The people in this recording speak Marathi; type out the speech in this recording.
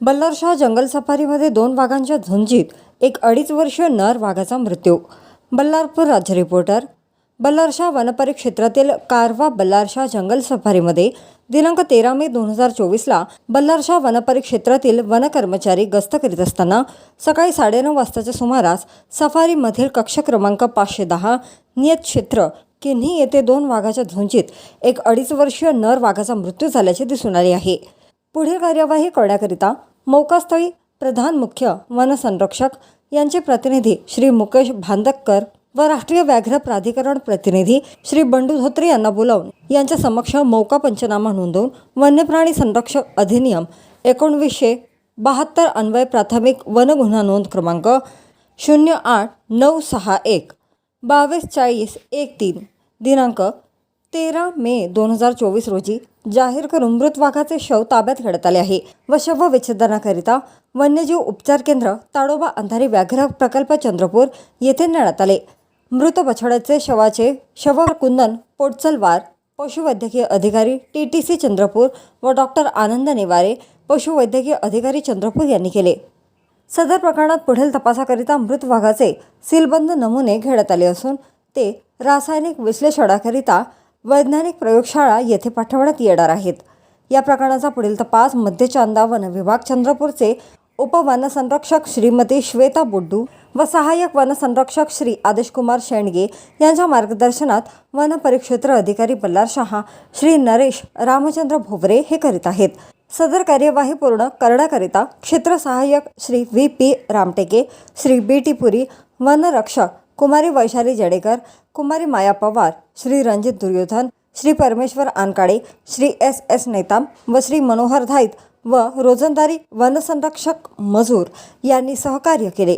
बल्लारशाह जंगल सफारीमध्ये दोन वाघांच्या झुंजीत एक अडीच वर्षीय नर वाघाचा मृत्यू. बल्लारपूर राज्य रिपोर्टर बल्लारशाह वनपरिक्षेत्रातील कारवा बल्लारशाह जंगल सफारीमध्ये दिनांक तेरा मे दोन हजार चोवीसला बल्लारशाह वनपरिक्षेत्रातील वनकर्मचारी गस्त करीत असताना सकाळी साडेनऊ वाजताच्या सुमारास सफारीमधील कक्ष क्रमांक पाचशे दहा नियत क्षेत्र किन्ही येथे दोन वाघाच्या झुंजीत एक अडीच वर्षीय नर वाघाचा मृत्यू झाल्याचे दिसून आले आहे. पुढील कार्यवाही करण्याकरिता मौकास्थळी प्रधान मुख्य वनसंरक्षक यांचे प्रतिनिधी श्री मुकेश भांदककर व राष्ट्रीय व्याघ्र प्राधिकरण प्रतिनिधी श्री बंडू धोत्रे यांना बोलावून यांच्या समक्ष मौका पंचनामा नोंदवून वन्यप्राणी संरक्षक अधिनियम एकोणवीसशे बहात्तर अन्वय प्राथमिक वन गुन्हा नोंद क्रमांक शून्य आठ नऊ सहा एक बावीस चाळीस एक तीन दिनांक तेरा मे दोन हजार चोवीस रोजी जाहीर करून मृत वाघाचे शव ताब्यात घेण्यात आले आहे. व शव विच्छेदनाकरिता वन्यजीव उपचार केंद्र ताडोबा अंधारी व्याघ्र प्रकल्प चंद्रपूर येथे नेण्यात आले. मृत बछड्याचे शवाचे शव कुंदन पोटचलवार पशुवैद्यकीय अधिकारी टी टी सी चंद्रपूर व डॉक्टर आनंद नेवारे पशुवैद्यकीय अधिकारी चंद्रपूर यांनी केले. सदर प्रकरणात पुढील तपासाकरिता मृत वाघाचे सीलबंद नमुने घेण्यात आले असून ते रासायनिक विश्लेषणाकरिता वैज्ञानिक प्रयोगशाळा येथे पाठवण्यात येणार आहेत. या प्रकरणाचा पुढील तपास मध्यचांदा वन विभाग चंद्रपूरचे उपवनसंरक्षक श्रीमती श्वेता बुड्डू व सहाय्यक वनसंरक्षक श्री आदेशकुमार शेंडगे यांच्या मार्गदर्शनात वन परिक्षेत्र अधिकारी बल्लार शहा श्री नरेश रामचंद्र भोवरे हे करीत आहेत. सदर कार्यवाही पूर्ण करण्याकरिता क्षेत्र सहाय्यक Shri V P Ramteke Shri B T Puri वनरक्षक कुमारी वैशाली जडेकर कुमारी माया पवार श्री रणजित दुर्योधन श्री परमेश्वर आनकाडे श्री एस एस नेताम व श्री मनोहर धाईत व रोजंदारी वनसंरक्षक मजूर यांनी सहकार्य केले.